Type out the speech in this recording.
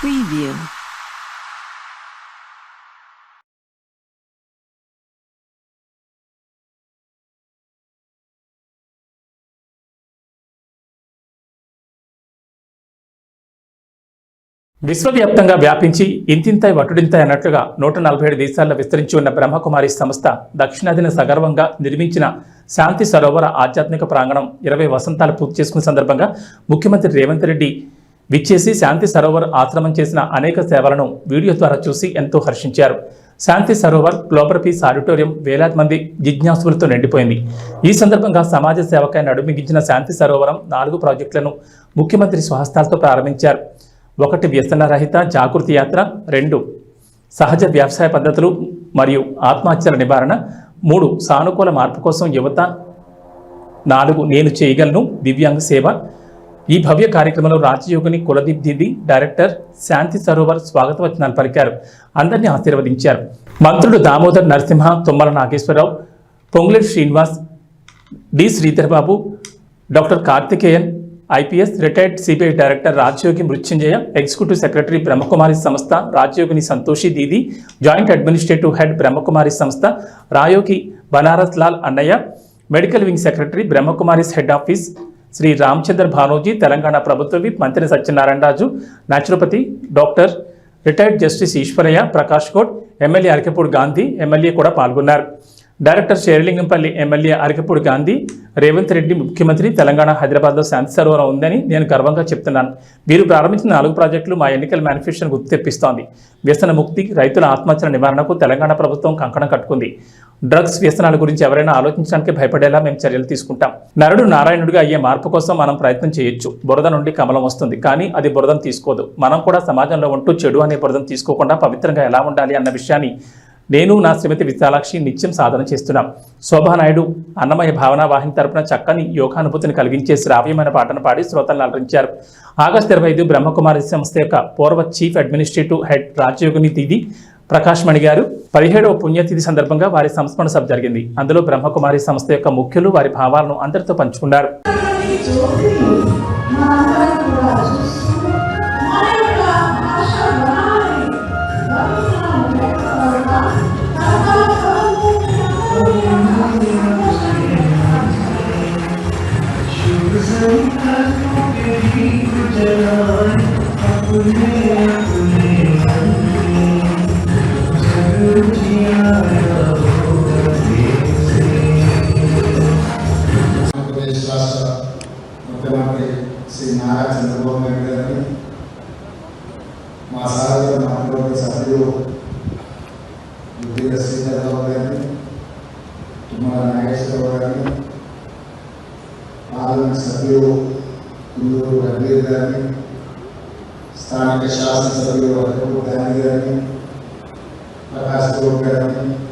Preview. విశ్వవ్యాప్తంగా వ్యాపించి ఇంతింతాయి వటుడింతాయి అన్నట్లుగా నూట నలభై ఏడు దేశాల్లో విస్తరించి ఉన్న బ్రహ్మకుమారి సంస్థ దక్షిణాదిన సగర్వంగా నిర్మించిన శాంతి సరోవర ఆధ్యాత్మిక ప్రాంగణం ఇరవై వసంతాలు పూర్తి చేసుకున్న సందర్భంగా ముఖ్యమంత్రి రేవంత్ రెడ్డి విచ్చేసి శాంతి సరోవర్ ఆశ్రమం చేసిన అనేక సేవలను వీడియో ద్వారా చూసి ఎంతో హర్షించారు. Shanti Sarovar global peace auditorium వేలాది మంది జిజ్ఞాసులతో నిండిపోయింది. ఈ సందర్భంగా సమాజ సేవకై నడుమిగించిన శాంతి సరోవరం నాలుగు ప్రాజెక్టులను ముఖ్యమంత్రి స్వహస్తాలతో ప్రారంభించారు. ఒకటి వ్యసనరహిత జాగృతి యాత్ర రెండు సహజ వ్యవసాయ పద్ధతులు మరియు ఆత్మహత్యల నివారణ మూడు సానుకూల మార్పు కోసం యువత నాలుగు నేను చేయగలను దివ్యాంగ సేవ ఈ భవ్య కార్యక్రమంలో రాజయోగిని కులదీప్ దీది డైరెక్టర్ శాంతి సరోవర్ స్వాగత వచనాలు పలికారు. అందరినీ ఆశీర్వదించారు. మంత్రులు Damodar Narasimha Tummala Nageswararao Ponguleti Srinivas D Sridharbabu doctor Karthikeyan IPS retired CBI director Rajayogi Mrutyunjaya executive secretary Brahmakumari సంస్థ Rajayogini Santoshi Didi joint administrative head Brahmakumari సంస్థ రాయోగి బనారస్ లాల్ అన్నయ్య medical wing secretary Brahmakumaris head office Shri Ramachandra Bhanoji Telangana ప్రభుత్వ whip మంత్రి Satyanarayana Raju naturopathy doctor retired justice Eshwaraiah Prakash coat MLA Arekapudi Gandhi MLA కూడా పాల్గొన్నారు. Director Serilingampally MLA Arekapudi Gandhi Revanth Reddy ముఖ్యమంత్రి తెలంగాణ హైదరాబాద్లో శాంతి సరోవరం ఉందని నేను గర్వంగా చెప్తున్నాను. వీరు ప్రారంభించిన నాలుగు ప్రాజెక్టులు మా ఎన్నికల మేనిఫెస్టోను గుర్తు తెప్పిస్తోంది వ్యసన ముక్తి రైతుల ఆత్మహత్యల నివారణకు తెలంగాణ ప్రభుత్వం కంకణం కట్టుకుంది. డ్రగ్స్ వ్యసనాల గురించి ఎవరైనా ఆలోచించడానికి భయపడేలా మేము చర్యలు తీసుకుంటాం. నరుడు నారాయణుడిగా అయ్యే మార్పు కోసం మనం ప్రయత్నం చేయొచ్చు. బురద నుండి కమలం వస్తుంది కానీ అది బురదను తీసుకోదు. మనం కూడా సమాజంలో ఉంటూ చెడు అనే బురదం తీసుకోకుండా పవిత్రంగా ఎలా ఉండాలి అన్న విషయాన్ని నేను నా శ్రీమతి విశాలాక్షి నిత్యం సాధన చేస్తున్నాం. శోభానాయుడు అన్నమయ్య భావన వాహిని తరపున చక్కని యోగానుభూతిని కలిగించే శ్రావ్యమైన పాటను పాడి శ్రోతలను అలరించారు. ఆగస్టు ఇరవై ఐదు బ్రహ్మకుమారి సంస్థ యొక్క పూర్వ చీఫ్ అడ్మినిస్ట్రేటివ్ హెడ్ రాజయోగిని తిది ప్రకాష్ మణి గారు. పదిహేడవ పుణ్యతిథి సందర్భంగా వారి సంస్మరణ సభ జరిగింది. అందులో బ్రహ్మకుమారి సంస్థ యొక్క ముఖ్యులు వారి భావాలను అందరితో పంచుకున్నారు. మంత్రివర్గ సభ్యులు యువీర శ్రీధరరావు గారిని स्थान के शासन सभी वर्गों को ध्यान रखें प्रकाश को रखें।